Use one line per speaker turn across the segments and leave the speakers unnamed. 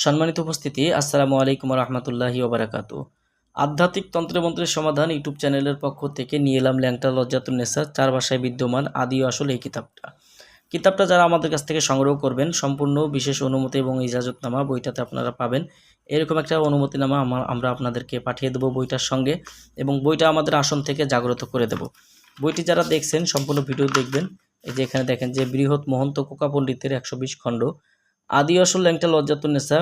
সম্মানিত উপস্থিতি, আসসালামু আলাইকুম রহমতুল্লাহি ওবরাকাতু। আধ্যাত্মিক তন্ত্রমন্ত্রের সমাধান ইউটিউব চ্যানেলের পক্ষ থেকে নিয়ে এলাম ল্যাংটা লজ্জাতুন্নেসা চার ভাষায় বিদ্যমান, আদি আসল এই কিতাবটা। কিতাবটা যারা আমাদের কাছ থেকে সংগ্রহ করবেন, সম্পূর্ণ, বিশেষ অনুমতি এবং ইজাজতনামা বইটাতে আপনারা পাবেন। এরকম একটা অনুমতিনামা আমা- আমরা আপনাদেরকে পাঠিয়ে দেবো বইটার সঙ্গে এবং বইটা আমাদের আসন থেকে জাগ্রত করে দেব। বইটি যারা দেখছেন, সম্পূর্ণ ভিডিও দেখবেন। এই যে এখানে দেখেন যে বৃহৎ মহন্ত কোকা পণ্ডিতের একশো বিশ খণ্ড আদি আসল ল্যাংটা লজ্জাতুন্নেসা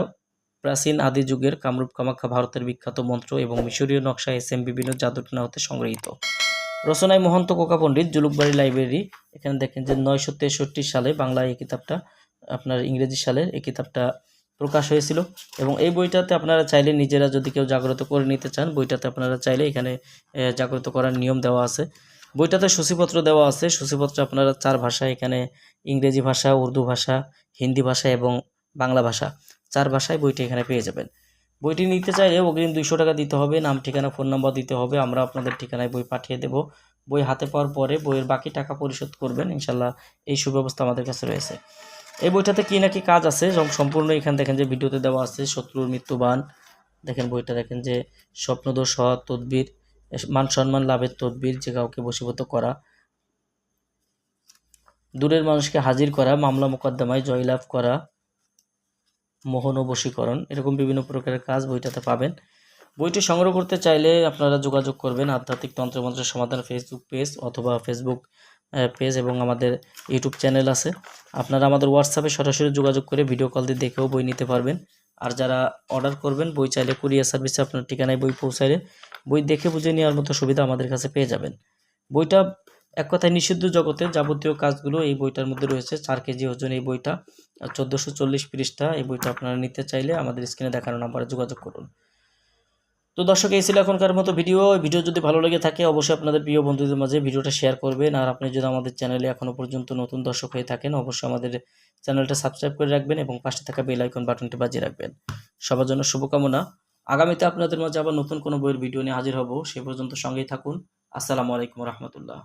প্রাচীন আদি যুগের কামরূপ কামাখ্যা ভারতের বিখ্যাত মন্ত্র এবং মিশরীয় নকশা এস এম বিভিন্ন জাদুটনা হতে সংগৃহীত। রচনায় মহন্ত কোকা পণ্ডিত জুলুকবাড়ি লাইব্রেরি। এখানে দেখেন যে নয়শো তেষট্টি সালে বাংলায় এই কিতাবটা, আপনার ইংরেজি সালে এই কিতাবটা প্রকাশ হয়েছিল। এবং এই বইটাতে আপনারা চাইলে নিজেরা যদি কেউ জাগ্রত করে নিতে চান, বইটাতে আপনারা চাইলে এখানে জাগ্রত করার নিয়ম দেওয়া আছে। বইটাতে সূচিপত্র দেওয়া আছে। সূচিপত্র আপনারা চার ভাষায় এখানে ইংরেজি ভাষা, উর্দু ভাষা, হিন্দি ভাষা এবং বাংলা ভাষা চার ভাষায় বইটি এখানে পেয়ে যাবেন। বইটি নিতে চাইলে অগ্রিম দুইশো টাকা দিতে হবে, নাম, ঠিকানা, ফোন নাম্বার দিতে হবে। আমরা আপনাদের ঠিকানায় বই পাঠিয়ে দেব। বই হাতে পাওয়ার পরে বইয়ের বাকি টাকা পরিশোধ করবেন। ইনশাল্লাহ এই সুব্যবস্থা আমাদের কাছে রয়েছে। এই বইটাতে কী না কাজ আছে? সম্পূর্ণ এখানে দেখেন যে ভিডিওতে দেওয়া আছে, শত্রুর মৃত্যুবান। দেখেন বইটা দেখেন যে স্বপ্নদোষ হওয়া, তদবির। মান সম্মান লাভের তদবির যে কাউকে বশীভূত করা, দূরের মানুষকে হাজির করা, মামলা মোকদ্দমায় জয়লাভ করা, মোহন ও বশীকরণ, এরকম বিভিন্ন প্রকারের কাজ বইটাতে পাবেন। বইটি সংগ্রহ করতে চাইলে আপনারা যোগাযোগ করবেন আধ্যাত্মিক তন্ত্রমন্ত্রের সমাধান ফেসবুক পেজ অথবা ফেসবুক পেজ এবং আমাদের ইউটিউব চ্যানেল আছে। আপনারা আমাদের হোয়াটসঅ্যাপে সরাসরি যোগাযোগ করে ভিডিও কল দিয়ে দেখেও বই নিতে পারবেন। আর যারা অর্ডার করবেন, বই চাইলে কুরিয়ার সার্ভিসে আপনার ঠিকানায় বই পৌঁছাইলে বই দেখে বুঝে নেওয়ার মতো সুবিধা আমাদের কাছে পেয়ে যাবেন। বইটা এক কথায় নিষিদ্ধ জগতে যাবতীয় কাজগুলো এই বইটার মধ্যে রয়েছে। চার কেজি ওজন এই বইটা চোদ্দোশো চল্লিশ পৃষ্ঠা এই বইটা আপনারা নিতে চাইলে আমাদের স্ক্রিনে দেখানো নাম্বারে যোগাযোগ করুন। তো দর্শক, এই ছিল এখনকার মতো ভিডিও। ভিডিও যদি ভালো লেগে থাকে, অবশ্যই আপনাদের প্রিয় বন্ধুদের মাঝে ভিডিওটা শেয়ার করবেন। আর আপনি যদি আমাদের চ্যানেলে এখনও পর্যন্ত নতুন দর্শক হয়ে থাকেন, অবশ্যই আমাদের চ্যানেলটা সাবস্ক্রাইব করে রাখবেন এবং পাশে থাকা বেল আইকন বাটনটি বাজিয়ে রাখবেন। সবার জন্য শুভকামনা। আগামীতে আপনাদের মাঝে আবার নতুন কোনো বইয়ের ভিডিও নিয়ে হাজির হব। সে পর্যন্ত সঙ্গেই থাকুন। আসসালামু আলাইকুম রহমতুল্লাহ।